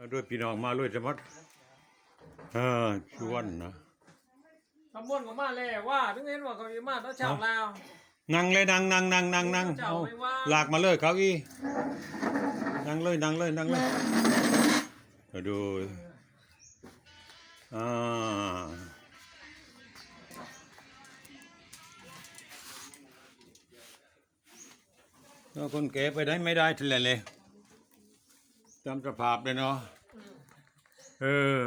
เอาด้วยพี่น้องมาด้วยสมัดเออชวนนะตำบลก็มาแล้วว่าถึงเห็นว่าเขาอยู่มาต้องชาวลาวนั่งเลยนั่งนั่งนั่งนั่งนั่งเจ้าเอาไม่ว่าลากมาเลยเขาอีนั่งเลยนั่งเลยนั่งเลยมาดูอ่าแล้วคนแก่ไปได้ไม่ได้ทีละเลย จำสภาพเลยเนาะเออ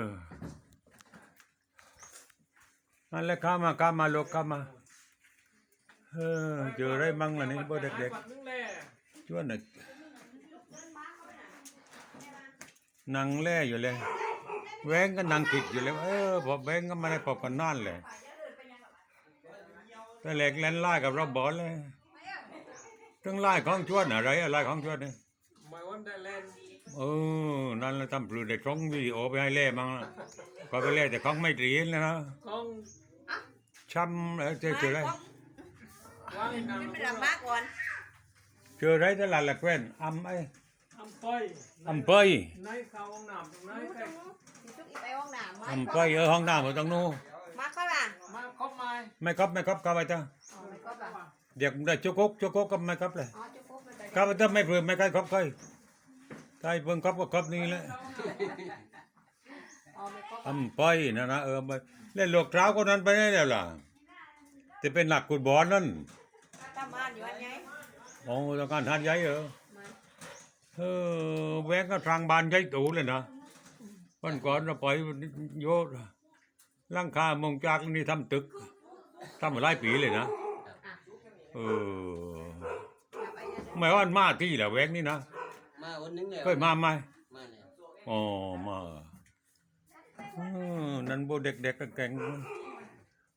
นั่นแหละข้ามาข้ามาลูกข้ามาเออเจออะไรมั่งล่ะนี่บ่เด็กปัดนึงแล่ๆชวนน่ะนั่งแล่อยู่เลยแหวงก็นั่งติดอยู่เลยเออพอแหวงก็มาได้พบกันนั่นเลยแต่แหลกเล่นไล่กับเราบอลเลยทั้งไล่ของชวนอะไรอะไรของชวนเนี่ยหมายวันได้ เล่นเออ นั่นแหละทำปลือได้คล้องวิดีโอไปให้เล่มั่งละก็ไปเล่แต่ของไม่ตรีนเลยนะของช้ำเออเจอเจออะไรวางกันไม่ลำบากก่อนเจออะไรแต่ละละแคว้นอำไอ้อำเป้ยอำเปยในเขาห้องน้ำตรงไหนใกล้ทุกอีไปห้องน้ำมาอำเปยเออห้องน้ำอยู่ตรงนู้นมาเข้าล่ะมาครบไม้ไม่ครับไม่ครับเข้าไปจ้ะอ๋อไม่ก็แบบเด็กได้จุกกจุกกก็ไม่ครับเลยอ๋อจะพบมันได้เข้าไปถ้าไม่เพิ่มไม่ใครครับใคร ใครเพิ่งครับก็ครับนี่แหละอ๋อไม่ก็อำไปนะนะเออไปเล่นลูกเท้าคนนั้นไปได้แล้วล่ะจะเป็นหนักกุดบอลนั่นทำงานอยู่อันไงโอ้ต้องการทานใหญ่เหรอมาเออแหวงก็ทางบานใหญ่ตูเลยนะวันก่อนเราไปโยดร่างคามงจากนี่ทำตึกทำมาหลายปีเลยนะเอออย่าไปอย่าไม่ว่ามาที่แหละแหวงนี่นะ มาวันหนึงแล้วเคยมาไหมมาแล้วอ๋อมาเออนั่นพวกเด็กๆก็แก่ง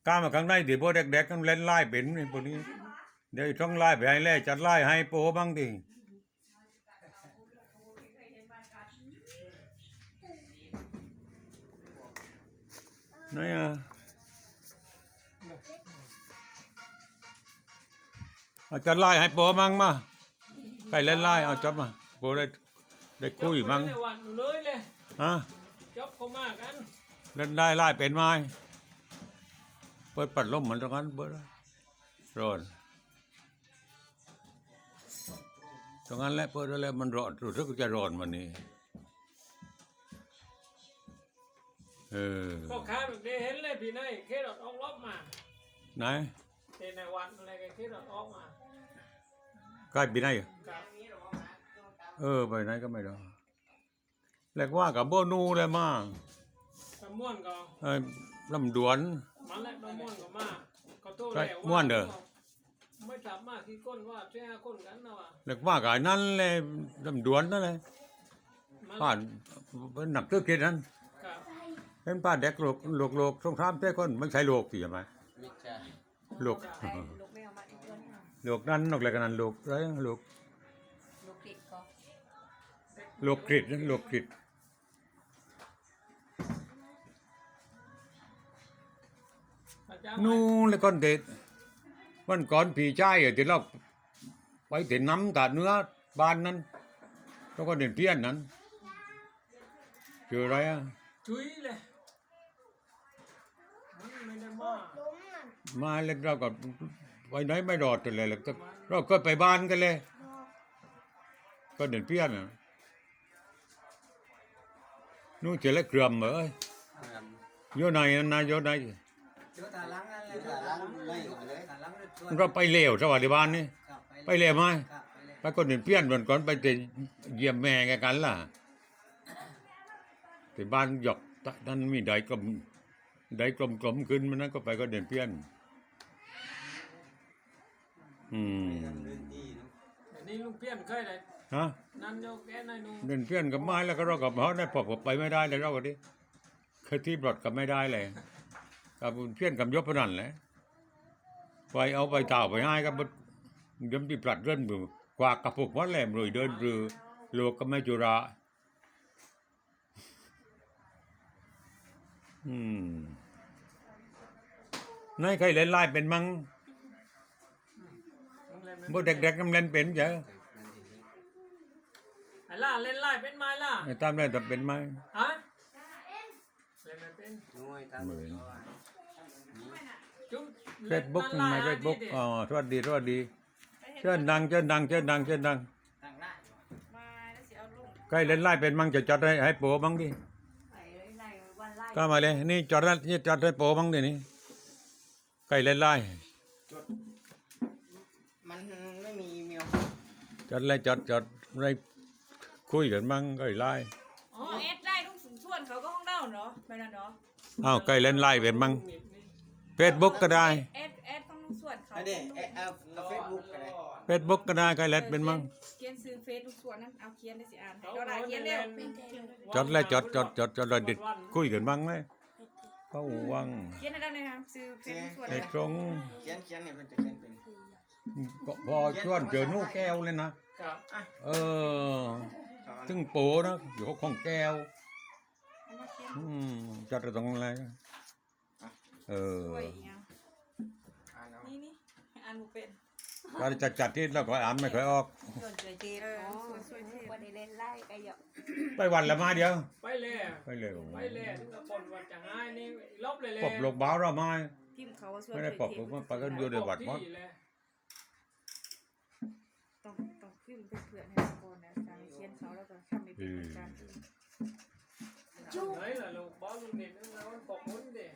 กล้ามาข้างในเดี๋ยวพวกเด็กๆกันเล่นไล่เป็นนี่พวกนี้เดี๋ยวต้องไล่ไปให้แล่จัดไล่ให้โปบ้างดิไหนอะเอาจัดไล่ให้โปมั่งมาใครเล่นไล่เอาจับมา โปได้ได้คุยมั่งจบเลยวันอยู่เลยเลยฮะจบเขามากันเล่นได้ไล่เป็นไหมเปิดปัดลมเหมือนตรงนั้นเปิดได้ร้อนตรงนั้นแหละเปิดแล้วมันร้อนรู้สึกจะร้อนวันนี้เออก็ค้าแบบนี้เห็นเลยพี่นายเครอดออกรอบมาไหนในในวันอะไรกันเครอดออกมาใกล้ปีไหนอะครับ เออไปไหนก็ไม่ได้แหลกว่ากับโบนูเลยมาตะม่วนก็เอ้ยลำดวนมันแหละตะม่วนก็มาก็โตใช่แล้วม่วนเด้อไม่สามารถที่ก้นว่าแช่ก้นกันนะว่ะแหลกว่ากับไอ้นั่นเลยลำดวนนั่นเลยมันผ่านเป็นหนักตื้อกินนั้นครับเป็นป้าเด็กโลกโลกโลกสงครามเจ้าคนไม่ใช่โลกสิใช่ไหมไม่ใช่โลกไปลูกไม่เอามาอีกคนโลกนั้นนอกอะไรกันนั้นโลกอะไรโลกลูกติดก็ โลกกริดนะโลกกริดอาจารย์นู่นเลยก้อนเด็ดวันก่อนผีใจายอะที่เราไปเห็นน้ำกับเนื้อบ้านนั้นแล้วก็เด่นเพี้ยนนั้นเจออะไรอะชุยเลยมันไม่ได้มามาเล็กเราก็ไปไหนไม่รอดเลยแล้วก็เราก็ไปบ้านกันเลย ก็เด่นเพี้ยนอะ นู่นเจอแล้วเกลือมเหรอเอ้ยครับโยนไหนนายโยนไหนเดี๋ยวตาล้างนั่นแหละตาล้างไม่ก่อนเลยตาล้างด้วยตัวเราไปเลวสวัสดิบาลนี่ครับไปเลวไหมครับไปเลยไปคนเด่นเพี้ยนวันก่อนไปจะเยี่ยมแม่แกกันล่ะที่บ้านหยอกท่านมีไดกลมไดกลมกลมๆขึ้นมันนั้นก็ไปก็เด่นเพี้ยน อืมอันนี้ลุงเพี้ยนเคยเลย ฮะนั่นโยกแกนายนูเด่นเพี้ยนกับไม้แล้วก็เรากับเขาได้พอไปไม่ได้เลยเราก็ดิเคยที่ปลดกับไม่ได้เลยกับเพี้ยนกับยศพนันแหละไปเอาไปเต่าไปให้กับบดยมที่ปลัดเรื่นมือกวากกระปุกวัดแหลมเลยเดินรือโลกก็ไม่จุระอืมนายใครเล่นไล่เป็นมั้งมึงเล่นบ่เด็กๆกำเล่นเป็นจ้ะไอ้ ล่าเล่นไล่เป็นไม้ล่าไอ้ตามได้แต่เป็นไหมฮะเล่นไม่เป็นน้อยตามเหมือนจุ๊บเฟซบุ๊กล่นไม่ล่าเฟซบุ๊กดิอ๋อสวัสดีสวัสดีเชิญดังเชิญดังเชิญดังเชิญดังต่างหน้ามาแล้วสิเอาลูกใกล้เล่นไล่เป็นมั่งจะจอดให้ให้โปรบ้างดิไปเลยในวันไล่ก็มาเลยนี่จอดแล้วนี่จอดให้โปรบ้างดินี่ใกล้เล่นไล่มันไม่มีอีเมลจอดเลยจอดจอดได้ คุยกันบ้างใกล้ไล่อ๋อเอสไล่ลูกสูงส่วนเขาก็ห้องเล่าเนาะไปนั่นเนาะอ้าวใกล้เล่นไล่เป็นมั่งเฟซบุ๊กก็ได้เอสเอสต้องลูกส่วนเขาอันนี้เอาเอาเฟซบุ๊กกันเลยเฟซบุ๊กก็ได้ใกล้เล่นเป็นมั่งเขียนซื้อเฟซลูกส่วนนั้นเอาเขียนได้สิอ่านให้ก็ได้เขียนเร็วจอดเลยจอดจอดจอดจอดเลยดิคุยกันบ้างไหมเขาวังเขียนให้ได้เลยครับซื้อเฟซลูกส่วนไอ้ตรงเขียนเขียนเนี่ยมันจะเขียนเป็นก็พอชวนเจอนู่แก้วเลยนะครับเออ ซึ่งโปนะอยู่ของแก้ว อืมจัดตรงอะไรเออโอ้ยเนี่ยอ่านเอานี่นี่อ่านบุเป็นการจัดจัดที่เราก็อ่านไม่ค่อยออกส่วนสวยเจเออสวยสวยเทพวันนี้เล่นไล่ไปเยอะไปวันละมาเดียว ไปเลยไปเลยไปเลยถึงกับคนว่าจะหายนี่ลบเลยเลยปบลกบ้าวเรามาพิมพ์เขาว่าสวยไม่สได้วยปบเทผพมว่าไปก็อยู่ในวัดมั้งที่เลยต้องต้องพิมพ์เป็นเพื่อนให้ก่อนนะการ เขียนเขาแล้วก็ทำไม่เป็นเหมือนกันไหนล่ะลูกบอลลูกเด็กนั่นนะมันปกมุนเด็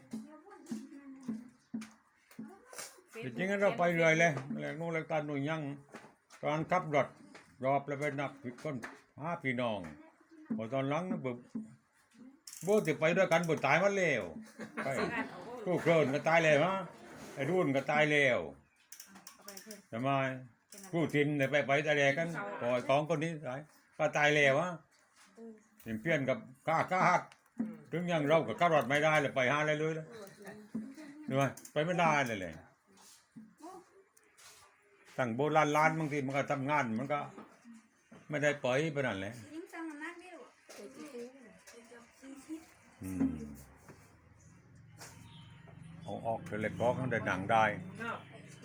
จริงๆเราไปเรื่อยเลยแล้วนู่นรายการหน่วยยังตอนขับรถรอบแล้วไปนับผิดคนห้าพี่น้องพอตอนหลังนะบุบูติไปด้วยกันบุตายมาแล้วไปอ่านเอาก็กูโคลนก็ตายแล้วฮะไอ้รุ่นก็ตายแล้วเอาไปเพื่อนทำไมแค่นั้นกูทินเนี่ยไปไปแต่แรกกันปล่อยของคนนี้ตาย ก็ตายแล้วฮะเป็นเพี้ยนกับก้าก้าหักถึงยังเรากับก้ารอดไม่ได้เลยไปหาอะไรเลยเลยเหนื่อยไปไม่ได้เลยเลยตั้งโบราณล้านบางทีมันก็ทำงานมันก็ ไม่ได้ปล่อยไปนั่นแหละยิ่งจังมันมากเดียวอืมเอาออกเทเลกอกได้หนังได้น่ะ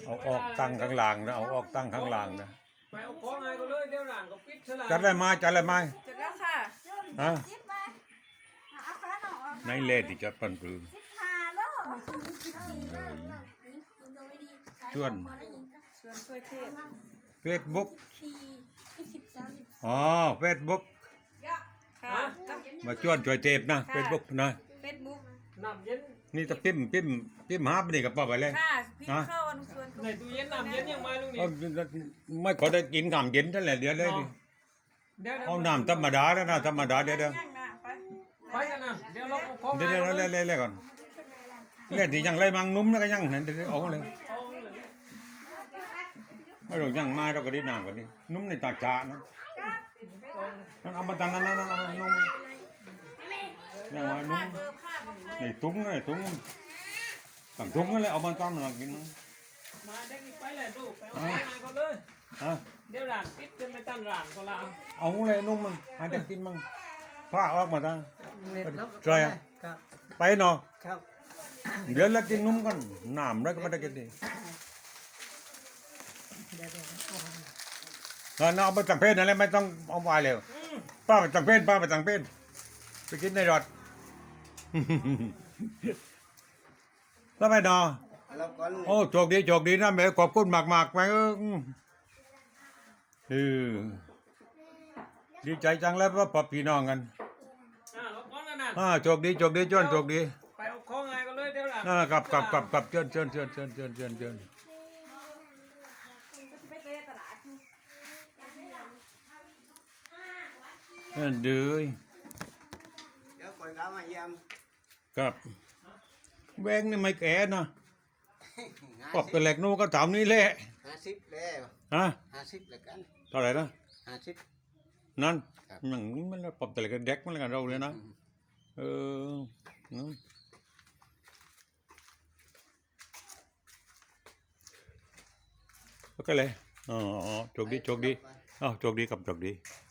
เอาออกตั้งข้างหล่างนะเอาออกตั้งข้างหล่างนะไป เอาของไงก็เลยเดี๋ยวหลานก็ปิดซะละจัดอะไรมาจัดอะไรมาเสร็จแล้วค่ะ ฮะยิบมาเอาฟ้าหน่อยในเล่ที่จัดปันปือหาแล้วชวนชวนช่วยเทพเฟซบุ๊กสี่สิบสามสิบอ๋อเฟซบุ๊กค่ะกับมาชวนช่วยเทปนะเฟซบุ๊กนะ เฟซบุ๊ก น้ำเย็น นี่จะพิมพ์พิมพ์พิมพ์หาไปนี่กับป้าไปเลย ค่ะพี่เข้าอนุชวนในตู้เย็นน้ำเย็นยังมาลุงนี่เอาไม่ขอได้กินน้ำเย็นนั่นแหละเดี๋ยวเลยดิเดี๋ยวเอาน้ำธรรมดาแล้วนะธรรมดาเดี๋ยวเดี๋ยวย่างนะไปไปกันนะเดี๋ยวเราเอาของเดี๋ยวเดี๋ยวเล่เล่เล่ก่อนเล่ที่ยังไรมังนุ่มแล้วก็ยังเห็นเดี๋ยวเอาเลยเอาเลยไม่รู้ยังมาเราก็ได้น้ำกันนี่นุ่มในตาจานะนั่นเอามาตั้งนั้นนั่นนั่นนุ่มยังไงนุ่มเบอร์ผ้ามา ให้ในตุ้งในตุ้งตั้งตุ้งนั่นแหละเอามาตั้งมากิน มาได้ไปเลยลูกไปเอาของไงก็เลยฮะเดี๋ยวหลานปิดจะไม่ตั้งหลานก็ลาเอาเลยนุ่มมันหาจะกินมั่งผ้าออกมาตั้งเน็ตแล้วใช่อะครับไปเนาะครับเดี๋ยวแล้วกินนุ่มกันน้ำแล้วก็ไม่ได้กินดีเราเอาไปจังเพศนั่นแหละไม่ต้องเอาไว้เลยป้าไปจังเพศป้าไปจังเพศไปกินในรถ แล้วไปเนาะแล้วก็ลุงโอ้โชคดีโชคดีนะแม่ขอบคุณมากมากๆไปเอออืมเออดีใจจังแล้วว่าปอบพี่น้องกันอ่าเราของกันนะอ่าโชคดีโชคดีจนโชคดีไปเอาของไงก็เลยเดี๋ยวหลานอ่ากลับกลับกลับกลับเชิญเชิญเชิญเชิญเชิญเชิญเชิญไปเจอตลาดเออดื้อเดี๋ยวก่อนเขามาเยี่ยม ครับแวงนี่ไม่แก่นะห้าปอบสิกันแหลกนู่ก็ถามนี่แหละห้าสิบแล้วฮะห้าสิบแล้วกันเท่าไหร่นะห้าสิบนั่นครับอย่างนี้มันปอบแต่ละกันเด็กมันละกันเราเลยนะเออเนอะโอเคเลยอ๋ออ๋อโชคดีโชคดีอ้าวโชคดีกับโชคดีค